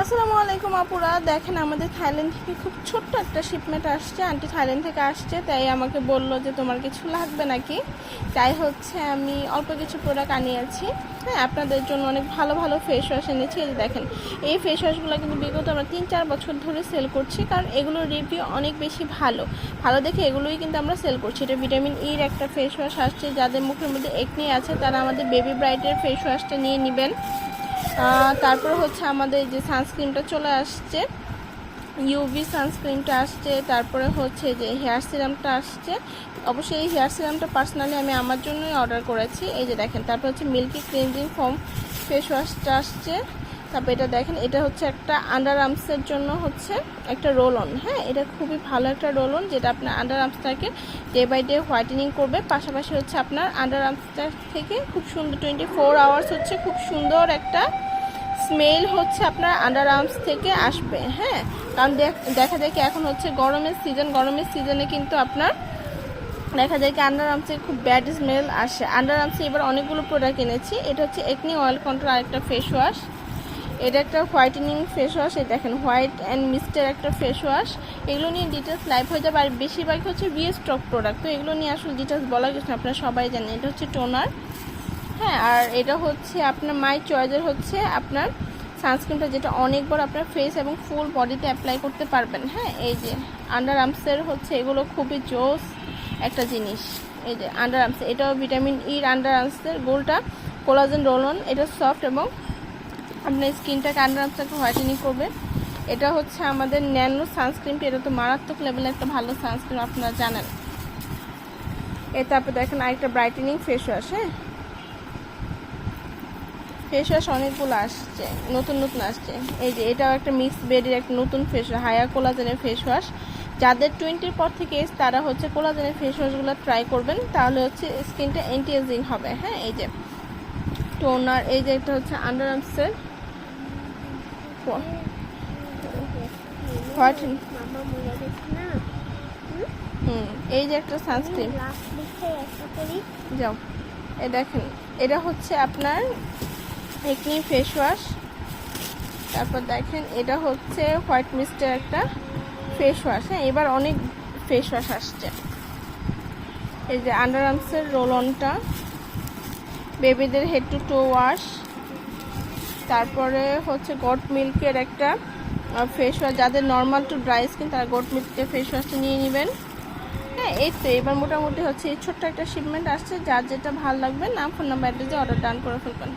আসসালামু আলাইকুম আপুরা। দেখেন আমাদের থাইল্যান্ড থেকে খুব ছোট্ট একটা শিপমেন্ট আসছে। আন্টি থাইল্যান্ড থেকে আসছে, তাই আমাকে বলল যে, তোমার কিছু লাগবে নাকি? তাই হচ্ছে আমি অল্প কিছু প্রোডাক্ট আনিয়েছি হ্যাঁ আপনাদের জন্য অনেক ভালো ভালো ফেস ওয়াশ এনেছি। এই দেখেন, এই ফেস ওয়াশগুলো কিন্তু বিগত আমরা তিন, চার বছর ধরে সেল করছি, কারণ এগুলোর রিভিউ অনেক বেশি ভালো। ভালো দেখে এগুলোই কিন্তু আমরা সেল করছি। এটা ভিটামিন ইর একটা ফেস ওয়াশ আসছে, যাদের মুখের মধ্যে একনি আছে, তারা আমাদের বেবি ব্রাইটের ফেস ওয়াশটা নিয়ে নেবেন। তারপর হচ্ছে আমাদের যে সানস্ক্রিনটা চলে আসছে। ইউভি সানস্ক্রিনটা আসছে, তারপরে হচ্ছে যে হেয়ার সিরামটা আসছে। অবশ্যই এই হেয়ার সিরামটা পার্সোনালি আমি আমার জন্যই অর্ডার করেছি। এই যে দেখেন, তারপর হচ্ছে মিল্কি ক্লিনজিং ফোম ফেস ওয়াশটা আসছে। তারপর এটা দেখেন, এটা হচ্ছে একটা আন্ডার আর্মসের জন্য হচ্ছে একটা রোল অন হ্যাঁ এটা খুবই ভালো একটা রোল অন যেটা আপনার আন্ডার আর্মসটাকে ডে বাই ডে হোয়াইটেনিং করবে। পাশাপাশি হচ্ছে আপনার আন্ডার আর্মসটা থেকে খুব সুন্দর টোয়েন্টি ফোর আওয়ার্স হচ্ছে খুব সুন্দর একটা স্মেল হচ্ছে আপনার আন্ডার আর্মস থেকে আসবে। হ্যাঁ কারণ দেখ- যায় কি এখন হচ্ছে গরমের সিজন গরমের সিজনে কিন্তু আপনার দেখা যায় কি আন্ডার আর্মসে খুব ব্যাড স্মেল আসে। আন্ডার আর্মসে এবার অনেকগুলো প্রোডাক্ট এনেছি। এটা হচ্ছে একনি অয়েল কন্ট্রোল আরেকটা ফেস ওয়াশ এটা একটা হোয়াইটেনিং ফেস ওয়াশ এই দেখেন হোয়াইট অ্যান্ড মিস্টের একটা ফেস ওয়াশ এগুলো নিয়ে ডিটেলস লাইভ হয়ে যাবে। আর বেশিরভাগ হচ্ছে বিয়ে স্টক প্রোডাক্ট তো এগুলো নিয়ে আসলে ডিটেলস বলা গেছে আপনারা সবাই জানেন। এটা হচ্ছে টোনার হ্যাঁ আর এটা হচ্ছে আপনার মাই চয়েসের হচ্ছে আপনার সানস্ক্রিনটা যেটা অনেক বড় আপনার ফেস এবং ফুল বডিতে অ্যাপ্লাই করতে পারবেন। হ্যাঁ এই যে আন্ডার আর্মসের হচ্ছে, এগুলো খুবই জোস একটা জিনিস। এই যে আন্ডার আর্মস এটাও ভিটামিন ইর আন্ডার আর্মসের গোলটা কোলাজেন রোলন এটা সফট এবং আপনার স্কিনটাকে আন্ডার আর্মসটাকে হোয়াইটেনিং করবে এটা হচ্ছে আমাদের ন্যানো সানস্ক্রিনটা এটা তো মারাত্মক লেভেলের একটা ভালো সানস্ক্রিন আপনারা জানেন। এ তারপর দেখেন আরেকটা ব্রাইটেনিং ফেস ওয়াশ হ্যাঁ? ফেস ওয়াশ অনেকগুলো আসছে, নতুন নতুন আসছে। এই যে এটাও একটা মিক্স বেডের একটা নতুন ফেস হায়া কোলাজেনের ফেস ওয়াশ যাদের টোয়েন্টির পর থেকে তারা হচ্ছে কোলাজেনের ফেস ওয়াশগুলো ট্রাই করবেন, তাহলে হচ্ছে স্কিনটা অ্যান্টি এজিং হবে হ্যাঁ? এই যে টোনার এই যে একটা হচ্ছে আন্ডার আর্মসের না হুম এই যে একটা সানস্ক্রিন যাও এ দেখেন, এটা হচ্ছে আপনার একনি ফেস ওয়াশ তারপর দেখেন, এটা হচ্ছে হোয়াইট মিস্টের একটা ফেস ওয়াশ হ্যাঁ এবার অনেক ফেস ওয়াশ আসছে। এই যে আন্ডার আর্মসের রোল অনটা বেবিদের হেড টু টো ওয়াশ তারপরে হচ্ছে গট মিল্কের একটা ফেস ওয়াশ যাদের নর্মাল টু ড্রাই স্কিন তারা গট মিল্কের ফেস ওয়াশটা নিয়ে নেবেন। হ্যাঁ এই তো এবার মোটামুটি হচ্ছে এই ছোট্ট একটা শিপমেন্ট আসছে, যার যেটা ভালো লাগবে, নাম ফোন নাম্বার দিয়ে অর্ডার ডান করে ফেলবেন।